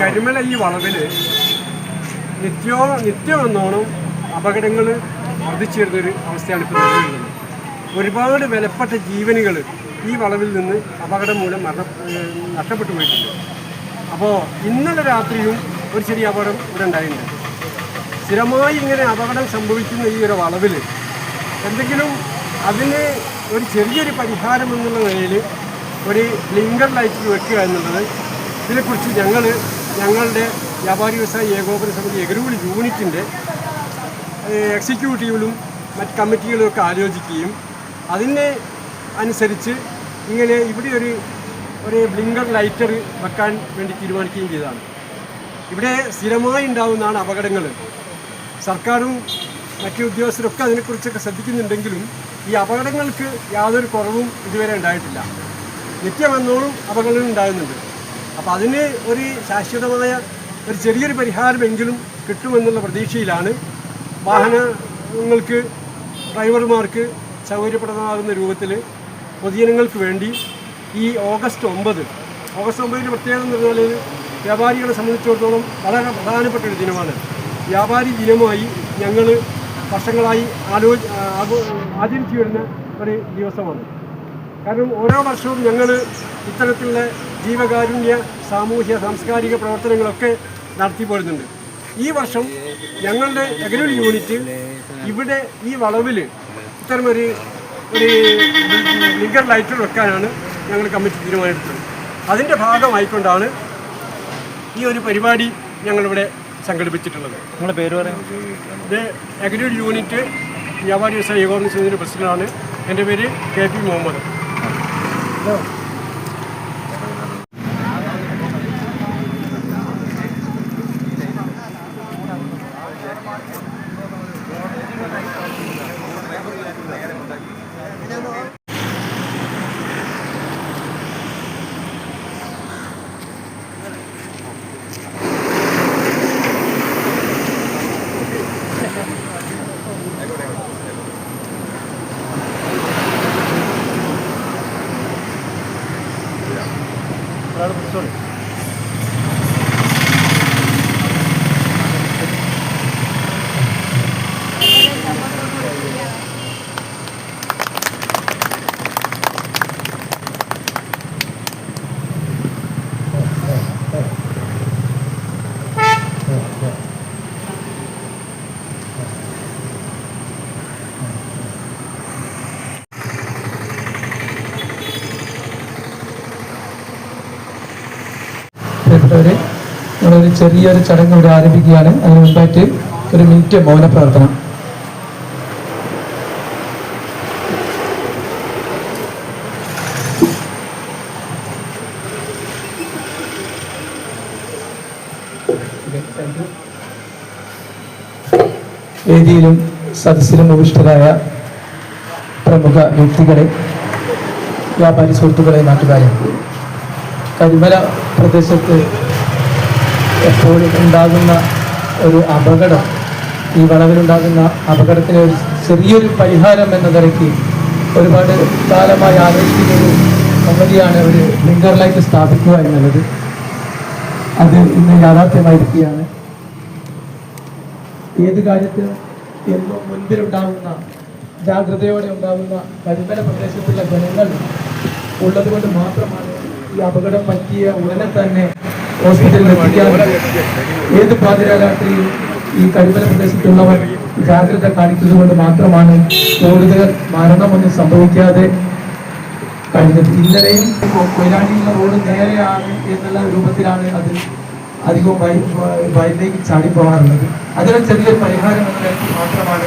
കരിമല ഈ വളവിൽ നിത്യോ നിത്യമെന്നോണം അപകടങ്ങൾ വർദ്ധിച്ചിരുന്നൊരു അവസ്ഥയാണ് ഇപ്പോൾ നിലവിലുള്ളത്. ഒരുപാട് വിലപ്പെട്ട ജീവനുകൾ ഈ വളവിൽ നിന്ന് അപകടം മൂലം മരണ നഷ്ടപ്പെട്ടു പോയിട്ടുണ്ട്. അപ്പോൾ ഇന്നലെ രാത്രിയും ഒരു ചെറിയ അപകടം ഇവിടെ ഉണ്ടായിട്ടുണ്ട്. സ്ഥിരമായി ഇങ്ങനെ അപകടം സംഭവിക്കുന്ന ഈ ഒരു വളവിൽ എന്തെങ്കിലും അതിന് ഒരു ചെറിയൊരു പരിഹാരം എന്നുള്ള നിലയിൽ ഒരു ലിങ്കർ ലൈറ്റ് വെക്കുക എന്നുള്ളത് ഇതിനെക്കുറിച്ച് ഞങ്ങൾ ഞങ്ങളുടെ വ്യാപാരി വ്യവസായ ഏകോപന സമിതി എഗ്രൂൾ യൂണിറ്റിന്റെ എക്സിക്യൂട്ടീവിലും മറ്റ് കമ്മിറ്റികളും ഒക്കെ ആലോചിക്കുകയും അതിനെ അനുസരിച്ച് ഇങ്ങനെ ഇവിടെ ഒരു ഒരു ബ്ലിങ്കർ ലൈറ്റർ വെക്കാൻ വേണ്ടി തീരുമാനിക്കുകയും ചെയ്തതാണ്. ഇവിടെ സ്ഥിരമായി ഉണ്ടാകുന്നതാണ് അപകടങ്ങൾ. സർക്കാരും മറ്റു ഉദ്യോഗസ്ഥരൊക്കെ അതിനെക്കുറിച്ചൊക്കെ ശ്രദ്ധിക്കുന്നുണ്ടെങ്കിലും ഈ അപകടങ്ങൾക്ക് യാതൊരു കുറവും ഇതുവരെ ഉണ്ടായിട്ടില്ല. നിത്യമെന്നോളും അപകടങ്ങൾ ഉണ്ടാകുന്നുണ്ട്. അപ്പോൾ അതിന് ഒരു ശാശ്വതമായ ഒരു ചെറിയൊരു പരിഹാരമെങ്കിലും കിട്ടുമെന്നുള്ള പ്രതീക്ഷയിലാണ് വാഹനങ്ങൾക്ക് ഡ്രൈവർമാർക്ക് സൗകര്യപ്രദമാകുന്ന രൂപത്തിൽ പൊതുജനങ്ങൾക്ക് വേണ്ടി ഈ ഓഗസ്റ്റ് ഒമ്പത്. ഓഗസ്റ്റ് ഒമ്പതിന്റെ പ്രത്യേകത എന്ന് പറഞ്ഞാൽ വ്യാപാരികളെ സംബന്ധിച്ചിടത്തോളം വളരെ പ്രധാനപ്പെട്ട ഒരു ദിനമാണ്. വ്യാപാരി ദിനമായി ഞങ്ങൾ വർഷങ്ങളായി ആലോചി ആചരിച്ചു വരുന്ന ഒരു ദിവസമാണ്. കാരണം ഓരോ വർഷവും ഞങ്ങൾ ഇത്തരത്തിലുള്ള ജീവകാരുണ്യ സാമൂഹ്യ സാംസ്കാരിക പ്രവർത്തനങ്ങളൊക്കെ നടത്തി പോരുന്നുണ്ട്. ഈ വർഷം ഞങ്ങളുടെ എഗ്രോ യൂണിറ്റ് ഇവിടെ ഈ വളവിൽ ഇത്തരമൊരു ഒരു ലിങ്കർ ലൈറ്റർ വെക്കാനാണ് ഞങ്ങൾ കമ്മിറ്റി തീരുമാനമെടുത്തത്. അതിന്റെ ഭാഗമായിക്കൊണ്ടാണ് ഈ ഒരു പരിപാടി ഞങ്ങളിവിടെ സംഘടിപ്പിച്ചിട്ടുള്ളത്. നിങ്ങളുടെ പേര് പറയാം. ഇത് യൂണിറ്റ് വ്യാപാരി വ്യവസായ ഏകോപന സമിതിയുടെ പ്രസിഡന്റാണ്. എന്റെ പേര് കെ പി മുഹമ്മദ്. No. പ്രിയപ്പെട്ടവരെ നമ്മളൊരു ചെറിയൊരു ചടങ്ങ് ഇവിടെ ആരംഭിക്കുകയാണ്. അതിന് മുമ്പായിട്ട് ഒരു മിനിറ്റ് മൗന പ്രാർത്ഥന. വേദിയിലും സദസ്സിലും ഉപവിഷ്ടരായ പ്രമുഖ വ്യക്തികളെ വ്യാപാരി സുഹൃത്തുക്കളെ നാട്ടുകാരെ. കരിമല പ്രദേശത്ത് എപ്പോഴും ഉണ്ടാകുന്ന ഒരു അപകടം ഈ വളവിലുണ്ടാകുന്ന അപകടത്തിന് ഒരു ചെറിയൊരു പരിഹാരം എന്ന നിലയ്ക്ക് ഒരുപാട് കാലമായി ആലോചിക്കുന്ന ഒരു സംഗതിയാണ് ഒരു ലിങ്കർ ലൈറ്റ് സ്ഥാപിക്കുക എന്നുള്ളത്. അത് ഇന്ന് യാഥാർത്ഥ്യമായിരിക്കുകയാണ്. ഏത് കാര്യത്തിൽ എന്നും മുൻപിലുണ്ടാകുന്ന ജാഗ്രതയോടെ ഉണ്ടാകുന്ന കരിമല പ്രദേശത്തുള്ള ജനങ്ങൾ ഉള്ളതുകൊണ്ട് മാത്രമാണ് ഈ അപകടം പറ്റിയ ഉടനെ തന്നെ ഹോസ്പിറ്റലിൽ എത്തിക്കാറുണ്ട് ഏത് പാതിരാരാത്രിയും ഈ കരിമല പ്രദേശത്തുള്ളവർ ജാഗ്രത കാണിക്കുന്നത് കൊണ്ട് മാത്രമാണ് കൂടുതൽ മരണമൊന്നും സംഭവിക്കാതെ കഴിഞ്ഞത്. ഇന്നലെയും കൊയിലാണ്ടിയുള്ള റോഡ് നേരെയാണ് എന്നുള്ള രൂപത്തിലാണ് അത് അധികവും വയലിലേക്ക് ചാടിപ്പോകാറുള്ളത്. അതിന് ചെറിയൊരു പരിഹാരം മാത്രമാണ്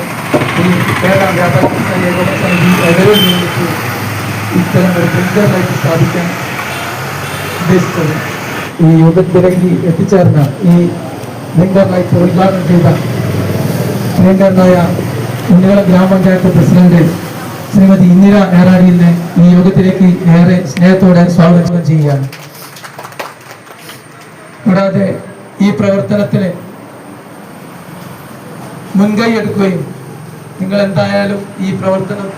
ഈ കേരള വ്യാപാര ഏകോപന സമിതി ഇത്തരം ഒരു സ്ഥാപിക്കാൻ ഈ യോഗത്തിലേക്ക് എത്തിച്ചേർന്ന ഈ ലൈറ്റ് ഉദ്ഘാടനം ചെയ്ത നിങ്ങളായ ഉണ്ണികള ഗ്രാമപഞ്ചായത്ത് പ്രസിഡന്റ് ശ്രീമതി ഇന്ദിര ഏറാടിയിലിനെ ഈ യോഗത്തിലേക്ക് ഏറെ സ്നേഹത്തോടെ സ്വാഗതം ചെയ്യുകയാണ്. കൂടാതെ ഈ പ്രവർത്തനത്തിന് മുൻകൈ എടുക്കുകയും നിങ്ങൾ എന്തായാലും ഈ പ്രവർത്തനം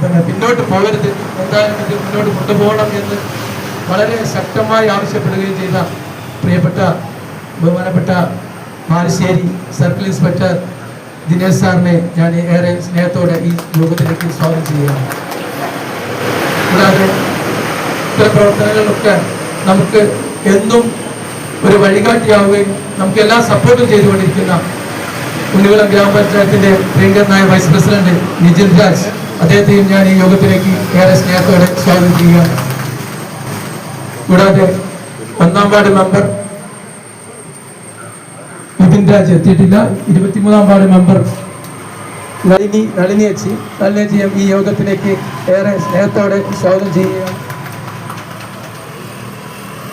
പിന്നെ പിന്നോട്ട് പോകരുത്. എന്തായാലും ഇത് മുന്നോട്ട് കൊണ്ടുപോകണം എന്ന് വളരെ ശക്തമായി ആവശ്യപ്പെടുകയും ചെയ്ത പ്രിയപ്പെട്ട ബഹുമാനപ്പെട്ട മാലിശ്ശേരി സർക്കിൾ ഇൻസ്പെക്ടർ ദിനേശ് സാറിനെ ഞാൻ ഏറെ സ്നേഹത്തോടെ ഈ യോഗത്തിലേക്ക് സ്വാഗതം ചെയ്യുകയാണ്. കൂടാതെ ഇത്തരം പ്രവർത്തനങ്ങളിലൊക്കെ നമുക്ക് എന്നും ഒരു വഴികാട്ടിയാവുകയും നമുക്ക് എല്ലാ സപ്പോർട്ടും ചെയ്തുകൊണ്ടിരിക്കുന്ന കുഞ്ഞുകുളം ഗ്രാമപഞ്ചായത്തിന്റെ പ്രിയങ്കരനായ വൈസ് പ്രസിഡന്റ് നിജിൽ രാജ് അദ്ദേഹത്തെയും ഞാൻ ഈ യോഗത്തിലേക്ക് ഏറെ സ്നേഹത്തോടെ സ്വാഗതം ചെയ്യുകയാണ്. കൂടാതെ ഒന്നാം വാർഡ് മെമ്പർ നിതിൻ രാജ് എത്തിയിട്ടില്ല. ഇരുപത്തിമൂന്നാം വാർഡ് മെമ്പർ നളിനി നളിനി അച്ചി നളിനി അച്ചി ഈ യോഗത്തിലേക്ക് ഏറെ സ്നേഹത്തോടെ സ്വാഗതം ചെയ്യുക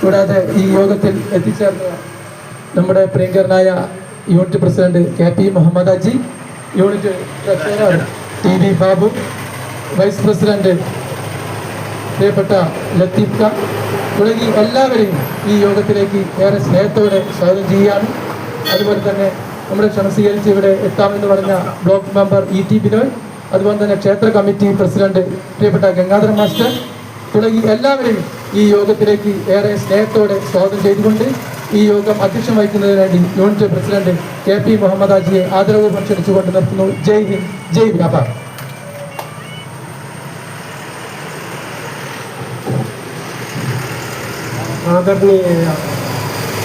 കൂടാതെ ഈ യോഗത്തിൽ എത്തിച്ചേർന്ന നമ്മുടെ പ്രിയങ്കരനായ unit president K P Muhammad Aji unit T V Babu vice president പ്രിയപ്പെട്ട ലത്തീഫ് ഖാൻ തുടങ്ങി എല്ലാവരെയും ഈ യോഗത്തിലേക്ക് ഏറെ സ്നേഹത്തോടെ സ്വാഗതം ചെയ്യുകയാണ്. അതുപോലെ തന്നെ നമ്മുടെ ക്ഷണം സ്വീകരിച്ച് ഇവിടെ എത്താമെന്ന് പറഞ്ഞ block member E T Binoy അതുപോലെ തന്നെ ക്ഷേത്ര കമ്മിറ്റി പ്രസിഡന്റ് പ്രിയപ്പെട്ട ഗംഗാധര മാസ്റ്റർ തുടങ്ങി എല്ലാവരെയും ഈ യോഗത്തിലേക്ക് ഏറെ സ്നേഹത്തോടെ സ്വാഗതം ചെയ്തുകൊണ്ട് ഈ യോഗം അധ്യക്ഷം വഹിക്കുന്നതിന് വേണ്ടി unit president K P Muhammad ആജിയെ ആദരവ് ഭക്ഷണിച്ചുകൊണ്ട് നിർത്തുന്നു. ജയ് ഹിന്ദ് ജയ് വ്യാപാർ ആദരണീയായ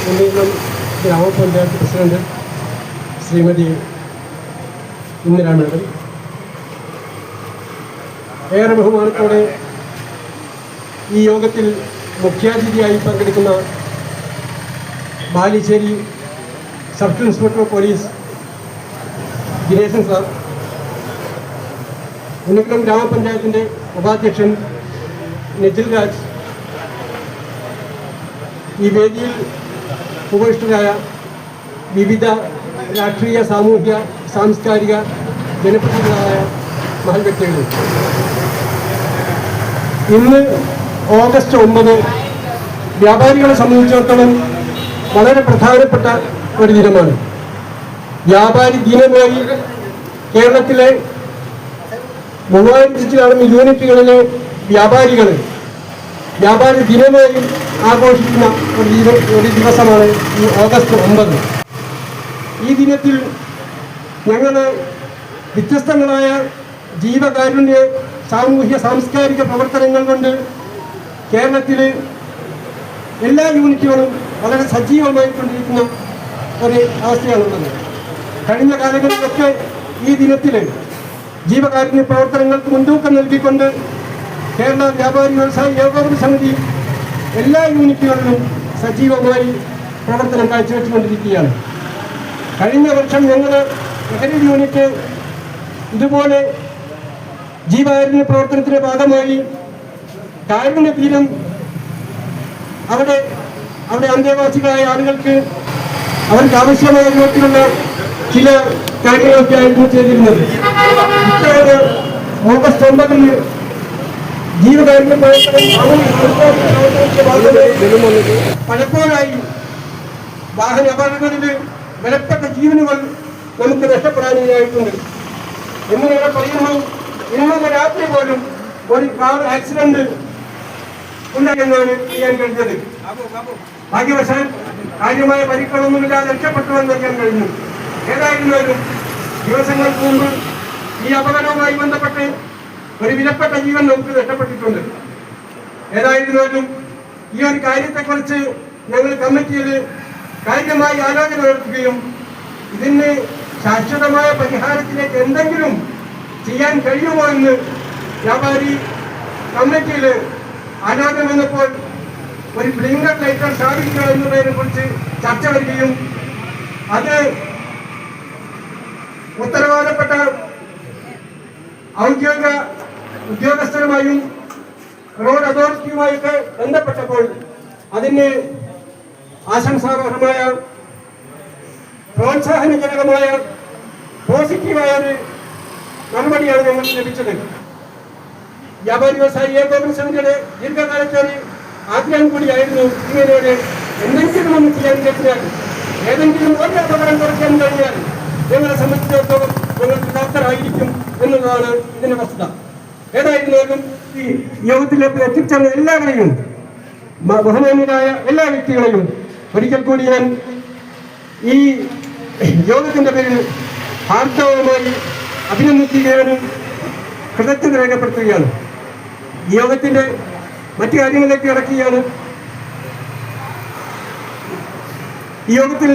ഉന്നയിനം ഗ്രാമപഞ്ചായത്ത് പ്രസിഡന്റ് ശ്രീമതി ഇന്ദിരാ മേഡം ഏറെ ബഹുമാനത്തോടെ ഈ യോഗത്തിൽ മുഖ്യാതിഥിയായി പങ്കെടുക്കുന്ന Balissery sub inspector police Dineshan sir Unnakulam ഗ്രാമപഞ്ചായത്തിന്റെ ഉപാധ്യക്ഷൻ നിഖിൽ രാജ് ഈ വേദിയിൽ ഉപവിഷ്ടരായ വിവിധ രാഷ്ട്രീയ സാമൂഹ്യ സാംസ്കാരിക ജനപ്രതിനിധികളായ മഹൽ വ്യക്തികൾ ഇന്ന് ഓഗസ്റ്റ് ഒമ്പത് വ്യാപാരികളെ സംബന്ധിച്ചിടത്തോളം വളരെ പ്രധാനപ്പെട്ട ഒരു ദിനമാണ്. വ്യാപാരി ദിനമായി കേരളത്തിലെ മൂവായിരത്തി ചിലാണ് യൂണിറ്റുകളിലെ വ്യാപാരികൾ വ്യാപാരി ദിനമായി ആഘോഷിക്കുന്ന ഒരു ദിവ ഒരു ദിവസമാണ് ഈ ഓഗസ്റ്റ് ഒമ്പത്. ഈ ദിനത്തിൽ ഞങ്ങൾ വ്യത്യസ്തങ്ങളായ ജീവകാരുണ്യ സാമൂഹ്യ സാംസ്കാരിക പ്രവർത്തനങ്ങൾ കൊണ്ട് കേരളത്തിൽ എല്ലാ യൂണിറ്റുകളും വളരെ സജീവമായിക്കൊണ്ടിരിക്കുന്ന ഒരു അവസ്ഥയാണുള്ളത്. കഴിഞ്ഞ കാലങ്ങളിലൊക്കെ ഈ ദിനത്തിൽ ജീവകാരുണ്യ പ്രവർത്തനങ്ങൾക്ക് മുൻതൂക്കം നൽകിക്കൊണ്ട് കേരള വ്യാപാരി വ്യവസായ ഏകോപന സമിതി എല്ലാ യൂണിറ്റുകളിലും സജീവമായി പ്രവർത്തനം കാഴ്ചവെച്ചുകൊണ്ടിരിക്കുകയാണ്. കഴിഞ്ഞ വർഷം ഞങ്ങൾ ലഹരി യൂണിറ്റ് ഇതുപോലെ ജീവകാരുണ്യ പ്രവർത്തനത്തിന്റെ ഭാഗമായി കാരുണ്യ തീരം അവിടെ അവിടെ അന്തേവാസികളായ ആളുകൾക്ക് അവർക്ക് ആവശ്യമായ രൂപത്തിലുള്ള ചില കാര്യങ്ങളൊക്കെ ആയിരുന്നു ചെയ്തിരുന്നത്. ഇത്തവണ ഓഗസ്റ്റ് ഒമ്പതിന് ജീവകാരുണ്യ പലപ്പോഴായി വാഹന അപകടങ്ങളിൽ വിലപ്പെട്ട ജീവനുകൾ നമുക്ക് നഷ്ടപ്പെടാനിടയായിട്ടുണ്ട്. എന്നിങ്ങനെ പറയുന്നു? ഇന്നലെ രാത്രി പോലും ഒരു കാർ ആക്സിഡന്റ് ഉണ്ടായെന്നാണ് ചെയ്യാൻ കഴിഞ്ഞത് ഭാഗ്യവശാൽ കാര്യമായ പരിക്കളൊന്നുമില്ലാതെ രക്ഷപ്പെട്ടുവെന്ന് അറിയാൻ കഴിഞ്ഞു ഏതായിരുന്നാലും ദിവസങ്ങൾക്ക് മുമ്പ് ഈ അപകടവുമായി ബന്ധപ്പെട്ട് ഒരു വിലപ്പെട്ട ജീവൻ നമുക്ക് നഷ്ടപ്പെട്ടിട്ടുണ്ട്. ഏതായിരുന്നാലും ഈ ഒരു കാര്യത്തെക്കുറിച്ച് ഞങ്ങൾ കമ്മിറ്റിയിൽ കാര്യമായി ആലോചന നടത്തുകയും ഇതിന് ശാശ്വതമായ പരിഹാരത്തിലേക്ക് എന്തെങ്കിലും ചെയ്യാൻ കഴിയുമോ എന്ന് വ്യാപാരി കമ്മിറ്റിയിൽ ആലോചന വന്നപ്പോൾ ഒരു ബ്ലിങ്കർ ലൈറ്റർ സ്ഥാപിക്കുക എന്നതിനെ കുറിച്ച് ചർച്ച വരികയും അത് ഉത്തരവാദപ്പെട്ട ഔദ്യോഗിക ഉദ്യോഗസ്ഥരുമായും റോഡ് അതോറിറ്റിയുമായൊക്കെ ബന്ധപ്പെട്ടപ്പോൾ അതിന് ആശംസാർഹമായ പ്രോത്സാഹനജനകമായ പോസിറ്റീവായ ഒരു മറുപടിയാണ് ഞങ്ങൾക്ക് ലഭിച്ചത്. വ്യാപാരി വ്യവസായി ഏകോപന സമിതിയുടെ ദീർഘകാലത്തെ ഒരു ആഗ്രഹം കൂടിയായിരുന്നു ഇങ്ങനെ ഒരു എന്തെങ്കിലും ഒന്ന് ചെയ്യാൻ കഴിഞ്ഞാൽ ഏതെങ്കിലും ഒരു അപകടം കുറയ്ക്കാൻ കഴിഞ്ഞാൽ ഞങ്ങളെ സംബന്ധിച്ചിടത്തോളം ഞങ്ങൾ പ്രാപ്തരായിരിക്കും എന്നുള്ളതാണ് ഇതിന്റെ വസ്തുത. ഏതായിരുന്നാലും ഈ യോഗത്തിലേക്ക് എത്തിച്ചേർന്ന എല്ലാവരെയും ബഹുമാന്യരായ എല്ലാ വ്യക്തികളെയും ഒരിക്കൽ കൂടി ഞാൻ ഈ യോഗത്തിന്റെ പേരിൽ ഹാർദവമായി അഭിനന്ദിക്കുകയാണ് കൃതജ്ഞത രേഖപ്പെടുത്തുകയാണ്. ഈ മറ്റു കാര്യങ്ങളിലേക്ക് ഇറക്കുകയാണ് ഈ യോഗത്തിൽ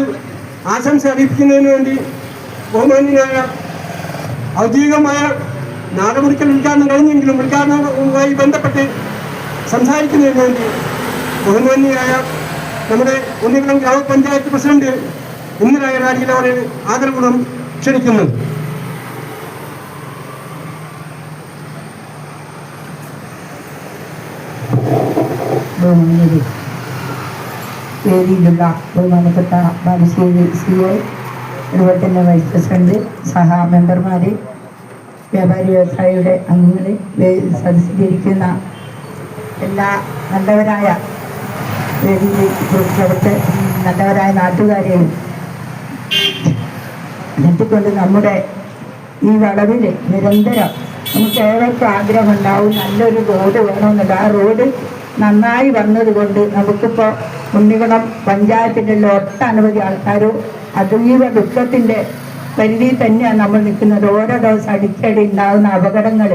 ആശംസ അറിയിക്കുന്നതിന് വേണ്ടി ബഹുമാന്യനായ ഔദ്യോഗികമായ നാടമുറിക്കൽ ഉദ്ഘാടനം കഴിഞ്ഞെങ്കിലും ഉദ്ഘാടനവുമായി ബന്ധപ്പെട്ട് സംസാരിക്കുന്നതിന് വേണ്ടി ബഹുമാന്യനായ നമ്മുടെ ഉണ്ണികുളം ഗ്രാമപഞ്ചായത്ത് പ്രസിഡന്റ് ഇന്ദിരായ രാജിയിൽ അവരെ ആദരപൂർവം ക്ഷണിക്കുന്നു. ബഹുമാനപ്പെട്ട ബാലുശ്ശേരി സി ഐ അതുപോലെ തന്നെ വൈസ് പ്രസിഡന്റ് സഹ മെമ്പർമാരെ വ്യാപാരി വ്യവസായിയുടെ അംഗങ്ങളെ സദസ്സിലിരിക്കുന്ന എല്ലാ നല്ലവരായ പ്രവർത്ത നല്ലവരായ നാട്ടുകാരെയും നിർത്തിക്കൊണ്ട് നമ്മുടെ ഈ വളവിൽ നിരന്തരം നമുക്ക് ഏവർക്കും ആഗ്രഹമുണ്ടാവും നല്ലൊരു റോഡ് വേണമെന്നുണ്ട്. ആ റോഡ് നന്നായി വന്നതുകൊണ്ട് നമുക്കിപ്പോൾ ഉണ്ണികുളം പഞ്ചായത്തിലുള്ള ഒട്ടനവധി ആൾക്കാരും അതീവ ദുഃഖത്തിന്റെ പരിധിയിൽ തന്നെയാണ് നമ്മൾ നിൽക്കുന്നത്. ഓരോ ദിവസം അടിച്ചടി ഉണ്ടാകുന്ന അപകടങ്ങൾ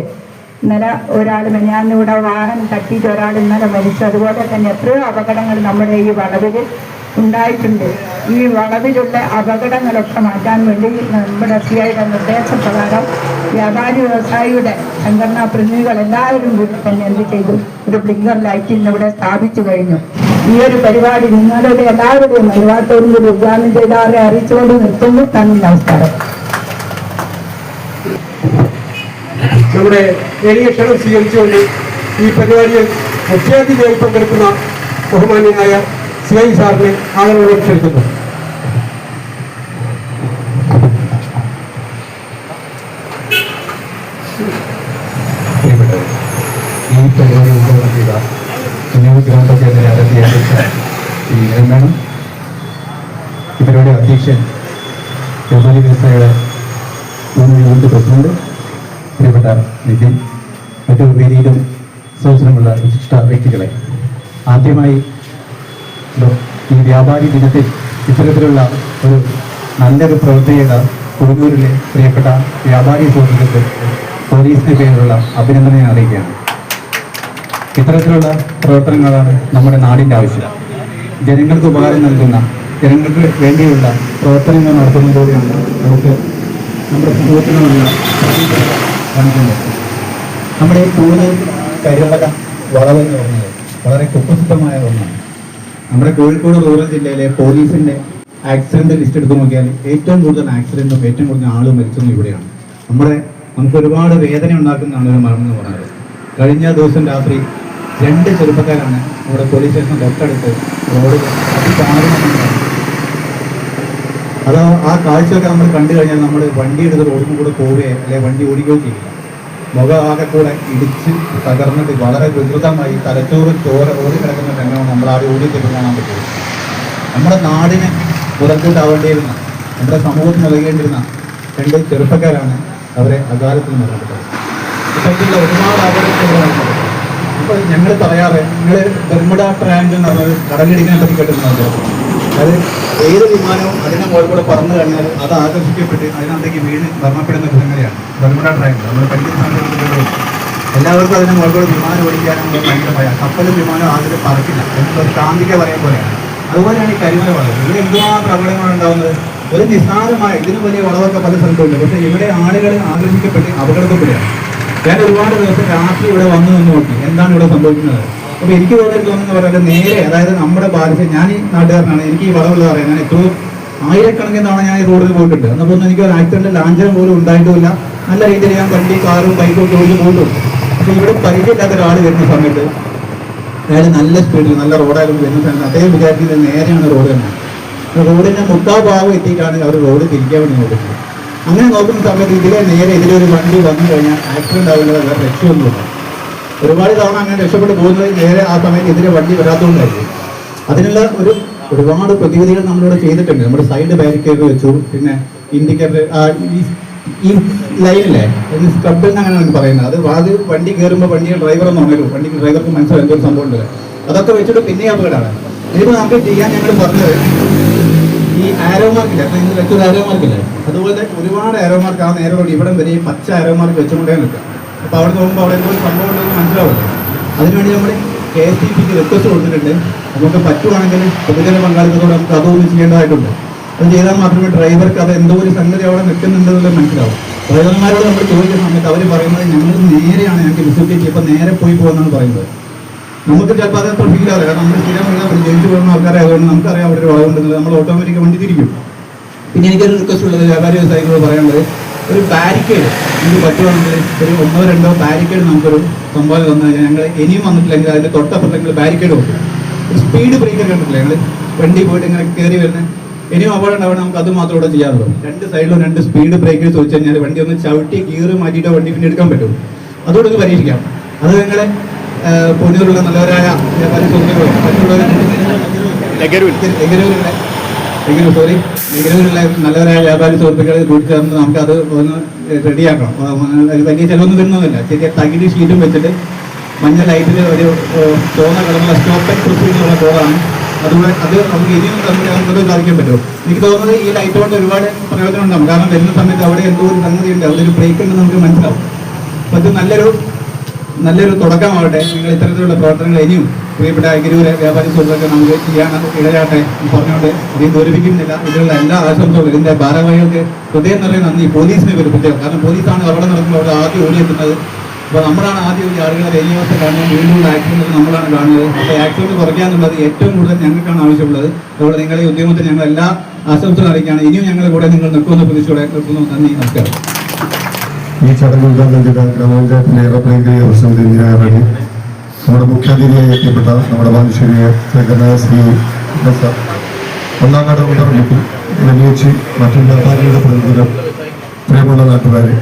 ഇന്നലെ ഒരാൾ മെഞ്ഞാന്നിവിടെ വാഹനം തട്ടിയിട്ട് ഒരാൾ ഇന്നലെ മരിച്ചു. അതുപോലെ തന്നെ എത്രയോ അപകടങ്ങൾ നമ്മുടെ ഈ വളവിൽ ഉണ്ടായിട്ടുണ്ട്. ഈ വളവിലുള്ള അപകടങ്ങളൊക്കെ മാറ്റാൻ വേണ്ടി നമ്മുടെ ഐയുടെ നിർദ്ദേശപ്രകാരം വ്യാപാരി വ്യവസായിയുടെ സംഘടനാ പ്രതിനിധികൾ എല്ലാവരും കൂടി തന്നെ എന്ത് ചെയ്തു? ഒരു ബ്ലിങ്കർ ലൈറ്റ് ഇന്ന് ഇവിടെ സ്ഥാപിച്ചു കഴിഞ്ഞു. ഈ ഒരു പരിപാടി നിങ്ങളുടെ എല്ലാവരുടെയും അനുവാദത്തോടും കൂടി ഉദ്ഘാടനം ചെയ്ത അവരെ അറിയിച്ചുകൊണ്ട് നിർത്തുന്നു. നന്ദി നമസ്കാരം. നമ്മുടെ സ്വീകരിച്ചുകൊണ്ട് ഈ പരിപാടിയിൽ മുഖ്യാതിഥിയായി പങ്കെടുക്കുന്ന സി ഐ സാറിനെ ആദരവോടെ ക്ഷണിക്കുന്നു. ഈ അധ്യക്ഷൻ വ്യാപാരി വ്യവസായിയുടെ യൂണിയൻ പ്രസിഡന്റ് പ്രിയപ്പെട്ട നിതിൻ മറ്റു വേദിയിലും സൗജന്യമുള്ള വിശിഷ്ട വ്യക്തികളെ ആദ്യമായി ഈ വ്യാപാരി ദിനത്തിൽ ഇത്തരത്തിലുള്ള ഒരു നല്ലൊരു പ്രവൃത്തിയുടെ കൊടുങ്ങൂരിലെ പ്രിയപ്പെട്ട വ്യാപാരി സുഹൃത്തുക്കൾക്ക് പോലീസിന്റെ പേരിലുള്ള അഭിനന്ദനം അറിയിക്കുകയാണ്. ഇത്തരത്തിലുള്ള പ്രവർത്തനങ്ങളാണ് നമ്മുടെ നാടിന്റെ ആവശ്യം. ജനങ്ങൾക്ക് ഉപകാരം നൽകുന്ന ജനങ്ങൾക്ക് വേണ്ടിയുള്ള പ്രവർത്തനങ്ങൾ നടത്തുന്നതോടെയാണ് നമുക്ക് നമ്മുടെ സമൂഹത്തിനുള്ള നമ്മുടെ ഈ കൂടുതൽ കരിവളക വളവെന്ന് പറഞ്ഞത് വളരെ കുപ്രസിദ്ധമായ ഒന്നാണ്. നമ്മുടെ കോഴിക്കോട് റൂറൽ ജില്ലയിലെ പോലീസിന്റെ ആക്സിഡന്റ് ലിസ്റ്റ് എടുത്ത് നോക്കിയാൽ ഏറ്റവും കൂടുതൽ ആക്സിഡന്റും ഏറ്റവും കൂടുതൽ ആളും മരിച്ചതും ഇവിടെയാണ്. നമ്മുടെ നമുക്ക് ഒരുപാട് വേദന ഉണ്ടാക്കുന്നതാണ് ഒരു മരണം എന്ന് പറയുന്നത്. കഴിഞ്ഞ ദിവസം രാത്രി രണ്ട് ചെറുപ്പക്കാരാണ് നമ്മുടെ പോലീസ് സ്റ്റേഷൻ തൊട്ടടുത്ത് റോഡ് അതിദാരുണമായി അത് ആ കാഴ്ചയൊക്കെ നമ്മൾ കണ്ടു കഴിഞ്ഞാൽ നമ്മൾ വണ്ടി എടുത്ത് റോഡിൽ കൂടെ പോവുകയോ അല്ലെങ്കിൽ വണ്ടി ഓടിക്കുകയോ ചെയ്യില്ല മുഖം കൂടെ ഇടിച്ച് തകർന്നിട്ട് വളരെ വികൃതമായി തലച്ചോറ് ചോര ഓടി കിടക്കുന്ന രംഗമാണ് നമ്മൾ ആ ഓടി ചെല്ലുമ്പോൾ കാണാൻ പറ്റുന്നത് നമ്മുടെ നാടിന് പുറത്തുണ്ടാവേണ്ടിയിരുന്ന നമ്മുടെ സമൂഹത്തിന് നൽകേണ്ടിയിരുന്ന രണ്ട് ചെറുപ്പക്കാരാണ് അവരെ അകാലത്തിൽ മരണപ്പെട്ടത്. ഇത്തരത്തിലുള്ള ഒരുപാട് അപകടങ്ങൾ ഇപ്പൊ ഞങ്ങൾ പറയാറ് നിങ്ങൾ ബർമുഡ ട്രയാങ്കിൾ എന്ന് പറഞ്ഞ കടലിടിക്കിനെ പറ്റി കേട്ടിട്ടുണ്ടോ? അത് ഏത് വിമാനവും അതിനെ മുകളിൽ കൂടെ പറന്നു കഴിഞ്ഞാൽ അത് ആകർഷിക്കപ്പെട്ട് അതിനകത്തേക്ക് വീണ് മരണപ്പെടുന്ന ഘടനയാണ് ബെർമുഡ ട്രയൽ നമ്മൾ പഠിക്കുന്ന എല്ലാവർക്കും അതിനെ മുകളിൽ കൂടെ വിമാനം ഓടിക്കാനും ഭയങ്കര ഭയം കപ്പലും വിമാനം ആദ്യം പറക്കില്ല. എന്നുള്ളത് കാന്തിക പറയാൻ പോലെയാണ്. അതുപോലെയാണ് ഈ കരിമല വളവ് ഇവിടെ എന്തുമാത്രം അപകടങ്ങളാണ് ഉണ്ടാകുന്നത് ഒരു നിസ്സാരമായ ഇതിന് വലിയ വളവൊക്കെ പല സ്ഥലത്തുണ്ട്. പക്ഷേ ഇവിടെ ആളുകൾ ആകർഷിക്കപ്പെട്ട് അപകടത്തിൽപ്പെടുകയാണ്. ഞാൻ ഒരുപാട് ദിവസം രാത്രി ഇവിടെ വന്നു നിന്ന് നോക്കി. എന്താണ് ഇവിടെ സംഭവിക്കുന്നത്? അപ്പൊ എനിക്ക് തോന്നിയത് തോന്നുന്ന പറയാൻ നേരെ അതായത് നമ്മുടെ ബാധിച്ച ഞാൻ ഈ നാട്ടുകാരനാണ് എനിക്ക് ഈ വളവുള്ളത് അറിയാം. ഞാൻ എത്രയോ ആയിരക്കണക്കിന് തവണ ഞാൻ ഈ റോഡിൽ പോയിട്ടുണ്ട്. എന്നപ്പോൾ എനിക്ക് ഒരു ആക്സിഡന്റ് ലാഞ്ചനം പോലും ഉണ്ടായിട്ടില്ല. നല്ല രീതിയിൽ ഞാൻ വണ്ടി കാറും ബൈക്കും ഒക്കെ പോയിട്ടുണ്ട് പക്ഷെ ഇവിടെ പരിചയമില്ലാത്ത ഒരാൾ വരുന്ന സമയത്ത് അയാൾ നല്ല സ്പീഡിൽ നല്ല റോഡായാലും വരുന്ന സമയത്ത് അദ്ദേഹം വിചാരിക്കുന്നത് നേരെയാണ് റോഡ് തന്നെ. റോഡിന്റെ മുട്ടാ ഭാഗം എത്തിയിട്ടാണ് അവർ റോഡ് തിരിക്കാൻ വേണ്ടി നോക്കുന്നത്. അങ്ങനെ നോക്കുന്ന സമയത്ത് ഇതിലെ നേരെ ഇതിലൊരു വണ്ടി വന്നു കഴിഞ്ഞാൽ ആക്സിഡന്റ് ആവുന്നതല്ല വേറെ ഒരുപാട് തവണ അങ്ങനെ രക്ഷപ്പെട്ടു പോകുന്നത് നേരെ ആ സമയത്ത് എതിരെ വണ്ടി വരാത്തതുകൊണ്ടായിരിക്കും അതിനുള്ള ഒരു ഒരുപാട് പ്രതിവിധികൾ നമ്മളിവിടെ ചെയ്തിട്ടുണ്ട്. നമ്മുടെ സൈഡ് ബാരിക്കേഡ് വെച്ചു പിന്നെ ഇൻഡിക്കേറ്റർ ഈ ലൈനില്ലേ ഇത് നിന്നാണ് നമുക്ക് പറയുന്നത്. അത് അത് വണ്ടി കയറുമ്പോൾ വണ്ടിയുടെ ഡ്രൈവർ എന്ന് പറഞ്ഞു വണ്ടി ഡ്രൈവർക്ക് മനസ്സിലായി എന്തോ ഒരു സംഭവം ഉണ്ട് അതൊക്കെ വെച്ചിട്ട് പിന്നെ അപകടമാണ് ഇതിപ്പോൾ നമുക്ക് ചെയ്യാൻ ഞങ്ങൾ പറഞ്ഞത് ഈ ആരോ മാർക്കില്ല അപ്പം ഇന്ന് വെച്ചൊരു ആരോ മാർക്കില്ലേ അതുപോലെ ഒരുപാട് ആരോ മാർക്ക് ആ നേരോട് ഇവിടം വരെ ഈ പച്ച ആരോ മാർക്ക് വെച്ചുകൊണ്ടേ നിൽക്കുക. അപ്പോൾ അവിടെ നോക്കുമ്പോൾ അവിടെ ഒരു സംഭവം ഉണ്ടെന്ന് മനസ്സിലാവില്ല അതിനുവേണ്ടി നമ്മൾ കെ എസ് ഇ പിക്ക് റിക്വസ്റ്റ് കൊടുത്തിട്ടുണ്ട്. നമുക്ക് പറ്റുവാണെങ്കിൽ പൊതുജന പങ്കാളിത്തത്തോടെ നമുക്ക് അതൊന്നും ചെയ്യേണ്ടതായിട്ടുണ്ട്. അത് ചെയ്താൽ മാത്രമേ ഡ്രൈവർക്ക് അത് എന്തോ ഒരു സംഗതി അവിടെ നിൽക്കുന്നുണ്ടെന്നുള്ളത് മനസ്സിലാവും. ഡ്രൈവർമാരോട് നമ്മൾ ചോദിക്കുന്ന സമയത്ത് അവർ പറയുന്നത് ഞങ്ങൾ നേരെയാണ് ഞങ്ങൾക്ക് വിസിറ്റ് ചെയ്യുമ്പോൾ നേരെ പോയി പോകുന്നതാണ് പറയുന്നത്. നമുക്ക് ചിലപ്പോൾ അതത്ര ഫീൽ ആവില്ല. കാരണം നമ്മൾ സ്ഥിരം ജയിച്ചു പോകുന്ന ആൾക്കാരെ ആയതുകൊണ്ട് നമുക്കറിയാം അവിടെ ഒരു വളവുണ്ടെന്നുള്ളത് നമ്മൾ ഓട്ടോമാറ്റിക് വണ്ടി തിരിക്കും. പിന്നെ എനിക്കൊരു റിക്വസ്റ്റ് ഉള്ളത് വ്യാപാരി വ്യവസായികളോട് പറയാനുള്ളത്. ഒരു ബാരിക്കേഡ് നമുക്ക് പറ്റുവാണെങ്കിൽ ഒരു ഒന്നോ രണ്ടോ ബാരിക്കേഡ് നമുക്കൊരു സംഭവം തന്നു കഴിഞ്ഞാൽ ഞങ്ങൾ ഇനിയും വന്നിട്ടില്ലെങ്കിൽ അതിന്റെ തൊട്ടപ്പുറത്തെങ്കിൽ ബാരിക്കേഡ് വെക്കും ഒരു സ്പീഡ് ബ്രേക്കർ കണ്ടിട്ടില്ല? ഞങ്ങൾ വണ്ടി പോയിട്ട് ഇങ്ങനെ കയറി വരുന്ന ഇനിയും അപകടം ഉണ്ടാവണം നമുക്ക് അത് മാത്രം ഇവിടെ ചെയ്യാറുള്ളൂ രണ്ട് സൈഡിലും രണ്ട് സ്പീഡ് ബ്രേക്കേഴ്സ് ചോദിച്ചു കഴിഞ്ഞാൽ വണ്ടി ഒന്ന് ചവിട്ടി ഗിയർ മാറ്റിയിട്ടോ വണ്ടി പിന്നെ എടുക്കാൻ പറ്റും. അതുകൊണ്ട് ഒന്ന് പരീക്ഷിക്കാം. അത് നിങ്ങളെ പൊന്നിലുള്ള നല്ലവരായ വ്യാപാരി സുഹൃത്തുക്കളും മറ്റുള്ളവരും എഗരൂരിലെ സോറി എഗരൂരിലെ നല്ലവരായ വ്യാപാരി സുഹൃത്തുക്കളെ കൂട്ടിച്ചേർന്ന് നമുക്കത് ഒന്ന് റെഡിയാക്കണം. വലിയ ചിലവൊന്നും വരുന്നതല്ല. ചെറിയ തകിടി ഷീറ്റും വെച്ചിട്ട് മഞ്ഞ ലൈറ്റിൽ ഒരു ചോന്ന കിടന്നുള്ള സ്റ്റോപ്പ് പ്രൊസീഡ് എന്നുള്ള ബോർഡാണ്. അതുപോലെ അത് നമുക്ക് ഇനിയും തമ്മിൽ നമുക്ക് സാധിക്കാൻ പറ്റും. എനിക്ക് തോന്നുന്നത് ഈ ലൈറ്റ് കൊണ്ട് ഒരുപാട് പ്രയോജനം ഉണ്ടാകും കാരണം വരുന്ന സമയത്ത് അവിടെ എന്തോ ഒരു സംഗതി ഉണ്ട് അവിടെ ഒരു ബ്രേക്ക് ഉണ്ടെന്ന് നമുക്ക് മനസ്സിലാവും. അപ്പോൾ നല്ലൊരു നല്ലൊരു തുടക്കമാവട്ടെ. നിങ്ങൾ ഇത്തരത്തിലുള്ള പ്രവർത്തനങ്ങൾ ഇനിയും പ്രിയപ്പെട്ട അഗരൂര വ്യാപാരി സുഹൃത്തുക്കൾ നമുക്ക് ചെയ്യാൻ ഇടയാട്ടെ പറഞ്ഞുകൊണ്ട് അധികം ദൂരിപ്പിക്കുന്നില്ല ഇതിലുള്ള എല്ലാ ആശംസകളും ഇതിന്റെ ഭാരവാഹികൾക്ക് ഹൃദയം നിറയെ നന്ദി. പോലീസിനെ പ്രത്യേകം. കാരണം പോലീസാണ് അവിടെ നടക്കുന്നത് അവിടെ ആദ്യം ഓടിയെത്തുന്നത് അപ്പോൾ നമ്മളാണ് ആദ്യം ഈ ആളുകളെ ദൈന്യവസ്ഥ കാണുന്നത്. വീണ്ടും ആക്സിഡന്റ് നമ്മളാണ് കാണുന്നത്. അപ്പോൾ ആക്സിഡന്റ് കുറയ്ക്കാന്നുള്ളത് ഏറ്റവും കൂടുതൽ ഞങ്ങൾക്കാണ് ആവശ്യമുള്ളത്. അതുകൊണ്ട് നിങ്ങളെ ഉദ്യമത്തിൽ ഞങ്ങൾ എല്ലാ ആശംസകളും അറിയിക്കുകയാണ്. ഇനിയും ഞങ്ങളുടെ കൂടെ നിങ്ങൾ നിൽക്കുമെന്ന് പ്രതീക്ഷയോടെ നിൽക്കുന്നു നന്ദി. നമസ്കാരം. ഈ ചടങ്ങ് ഉദ്ഘാടനം ചെയ്ത ഗ്രാമപഞ്ചായത്തിന്റെ ഏറെ ക്രിയ സമിതി ഇന്ദിരാഗാന്ധി നമ്മുടെ മുഖ്യാതിഥിയായി എത്തിപ്പെട്ട നമ്മുടെ ബാലുശ്ശേരിയെ ചേർക്കുന്ന ശ്രീ ഒന്നാം ഉണ്ടർമുട്ടി രമേശി മറ്റു വ്യാപാരികളുടെ പ്രതിനിധികൾ പ്രിയമുള്ള നാട്ടുകാരെ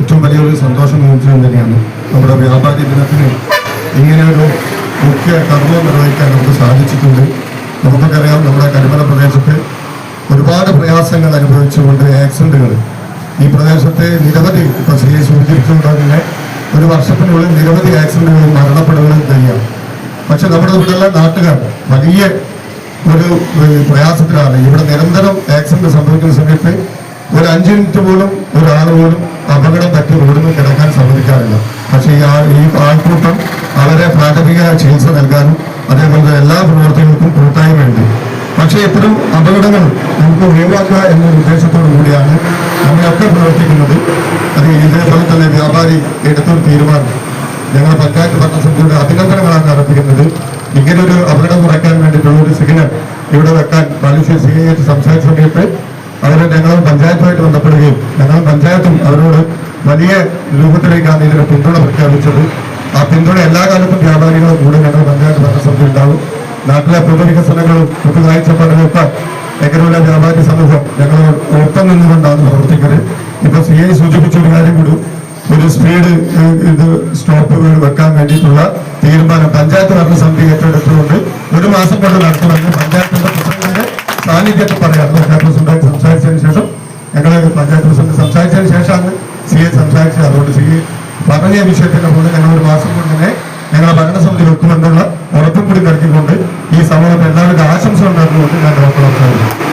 ഏറ്റവും വലിയൊരു സന്തോഷം നിമിഷം തന്നെയാണ്. നമ്മുടെ വ്യാപാരി ദിനത്തിന് ഇങ്ങനെയൊരു മുഖ്യ കർമ്മം നിർവഹിക്കാൻ നമുക്ക് സാധിച്ചിട്ടുണ്ട്. നമുക്കൊക്കെ അറിയാം നമ്മുടെ കരിമല പ്രദേശത്ത് ഒരുപാട് പ്രയാസങ്ങൾ അനുഭവിച്ചുകൊണ്ട് ആക്സിഡന്റുകൾ ഈ പ്രദേശത്തെ നിരവധി ഇപ്പൊ ശ്രീ സൂചിപ്പിച്ചുകൊണ്ട് ഒരു വർഷത്തിനുള്ളിൽ നിരവധി ആക്സിഡന്റുകളും മരണപ്പെടുകയും ചെയ്യാം പക്ഷെ നമ്മുടെ ഇവിടെയുള്ള നാട്ടുകാർ വലിയ ഒരു പ്രയാസത്തിലാണ്. ഇവിടെ നിരന്തരം ആക്സിഡന്റ് സംഭവിക്കുന്ന സമയത്ത് ഒരു അഞ്ച് മിനിറ്റ് പോലും ഒരാൾ പോലും അപകടം പറ്റി റോഡിൽ കിടക്കാൻ സമ്മതിക്കാറില്ല. പക്ഷേ ഈ ഈ ആൾക്കൂട്ടം വളരെ പ്രാഥമിക ചികിത്സ നൽകാനും അതേപോലെ എല്ലാ പ്രവർത്തനങ്ങൾക്കും കൂട്ടായ്മയുണ്ട്. പക്ഷേ ഇത്തരം അപകടങ്ങൾ നമുക്ക് ഒഴിവാക്കുക എന്ന ഉദ്ദേശത്തോടു കൂടിയാണ് നമ്മളൊക്കെ പ്രവർത്തിക്കുന്നത്. അത് ഇതേപോലെ തന്നെ വ്യാപാരി എടുത്തൊരു തീരുമാനം. ഞങ്ങൾ പഞ്ചായത്ത് ഭരണസമിതിയുടെ അഭിനന്ദനങ്ങളാണ് നടത്തിക്കുന്നത് ഇങ്ങനൊരു അപകടം കുറയ്ക്കാൻ വേണ്ടിയിട്ടുള്ള ഒരു സിഗ്നൽ ഇവിടെ വെക്കാൻ പാലിശ്ശേരി സി ഐ സംസാരിച്ച സമയത്ത് അവർ ഞങ്ങൾ പഞ്ചായത്തുമായിട്ട് ബന്ധപ്പെടുകയും ഞങ്ങൾ പഞ്ചായത്തും അവരോട് വലിയ രൂപത്തിലേക്കാണ് ഇതിന് പിന്തുണ പ്രഖ്യാപിച്ചത്. ആ പിന്തുണ എല്ലാ കാലത്തും വ്യാപാരികളും കൂടെ ഞങ്ങൾ പഞ്ചായത്ത് ഭരണസമിതി ഉണ്ടാവും. നാട്ടിലെ പൊതുവികസനങ്ങളും പൊതുകാഴ്ചപ്പാടുകളും ഒക്കെ എങ്ങനെയുള്ള വ്യാപാരി സമൂഹം ഞങ്ങൾ ഒപ്പം നിന്നുകൊണ്ടാണ് പ്രവർത്തിക്കുന്നത് ഇപ്പൊ സി ഐ സൂചിപ്പിച്ച ഒരു കാര്യം കൂടി. ഒരു സ്പീഡ് ഇത് സ്റ്റോപ്പ് വെക്കാൻ വേണ്ടിയിട്ടുള്ള തീരുമാനം പഞ്ചായത്ത് ഭരണസമിതി ഏറ്റെടുത്തുകൊണ്ട് ഒരു മാസം കൊണ്ട് നടത്തുമെന്ന് പഞ്ചായത്തിന്റെ പ്രസിഡന്റിന്റെ സാന്നിധ്യത്തിൽ പറയാം. പഞ്ചായത്ത് പ്രസിഡന്റ് സംസാരിച്ചതിന് ശേഷം ഞങ്ങൾ പഞ്ചായത്ത് പ്രസിഡന്റ് സംസാരിച്ചതിന് ശേഷമാണ് സി എ സംസാരിച്ചത്. അതുകൊണ്ട് സി എ പറഞ്ഞ വിഷയത്തിന്റെ പോലെ ഞങ്ങൾ ഒരു മാസം കൊണ്ട് തന്നെ ഞങ്ങളെ ഭരണസമിതി വെക്കുമെന്നുള്ള ഉറപ്പും കൂടി നൽകിക്കൊണ്ട് ഈ സമൂഹത്തിൽ എല്ലാവർക്കും ആശംസ ഉണ്ടാക്കുന്നുണ്ട് ഞാൻ ഡോക്ടർ